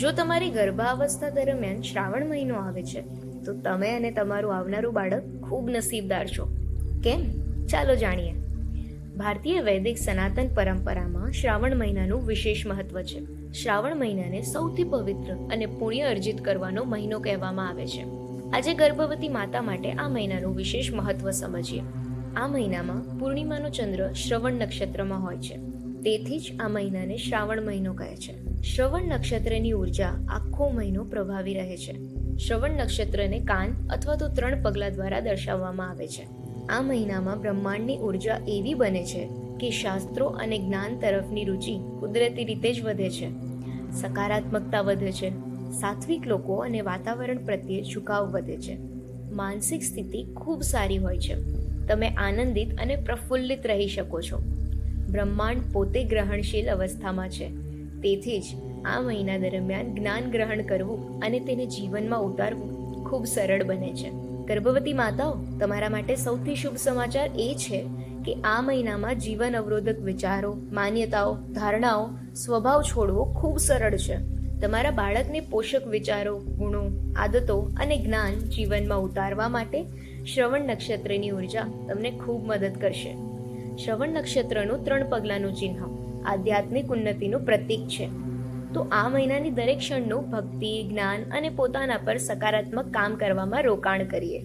જો તમારી ગર્ભાવસ્થા દરમિયાન શ્રાવણ મહિનો આવે છે, તો તમે અને તમારું આવનારું બાળક ખૂબ નસીબદાર છો. કેમ? ચાલો જાણીએ. ભારતીય વૈદિક સનાતન પરંપરામાં શ્રાવણ મહિનાનું વિશેષ મહત્વ છે. શ્રાવણ મહિનાને સૌથી પવિત્ર અને પુણ્ય અર્જિત કરવાનો મહિનો કહેવામાં આવે છે. આજે ગર્ભવતી માતા માટે આ મહિનાનું વિશેષ મહત્વ સમજીએ. આ મહિનામાં પૂર્ણિમાનો ચંદ્ર શ્રવણ નક્ષત્રમાં હોય છે. તેથી જ આ મહિનાને શ્રાવણ મહિનો કહે છે. શ્રવણ નક્ષત્રની ઊર્જા આખો મહિનો પ્રભાવી રહે છે. શ્રવણ નક્ષત્રને કાન અથવા તો ત્રણ પગલા દ્વારા દર્શાવવામાં આવે છે. આ મહિનામાં બ્રહ્માંડની ઊર્જા એવી બને છે કે શાસ્ત્રો અને જ્ઞાન તરફની રુચિ કુદરતી રીતે જ વધે છે. સકારાત્મકતા વધે છે. સાત્વિક લોકો અને વાતાવરણ પ્રત્યે ઝુકાવ વધે છે. માનસિક સ્થિતિ ખૂબ સારી હોય છે. તમે આનંદિત અને પ્રફુલ્લિત રહી શકો છો. બ્રહ્માંડ પોતે ગ્રહણશીલ અવસ્થામાં છે. તેથી જ આ મહિના દરમિયાન જ્ઞાન ગ્રહણ કરવું અને તેને જીવનમાં ઉતારવું ખૂબ સરળ બને છે. ગર્ભવતી માતાઓ, તમારા માટે સૌથી શુભ સમાચાર એ છે કે આ મહિનામાં જીવન અવરોધક વિચારો, માન્યતાઓ, ધારણાઓ, સ્વભાવ છોડવો ખૂબ સરળ છે. તમારા બાળકને પોષક વિચારો, ગુણો, આદતો અને જ્ઞાન જીવનમાં ઉતારવા માટે શ્રવણ નક્ષત્રની ઊર્જા તમને ખૂબ મદદ કરશે. શ્રવણ નક્ષત્રનું ત્રણ પગલાંનું ચિહ્ન. આધ્યાત્મિક ઉન્નતિનું પ્રતીક છે. તો આ મહિનાની દરેક ક્ષણનું ભક્તિ, જ્ઞાન અને પોતાના પર સકારાત્મક કામ કરવામાં રોકાણ કરીએ.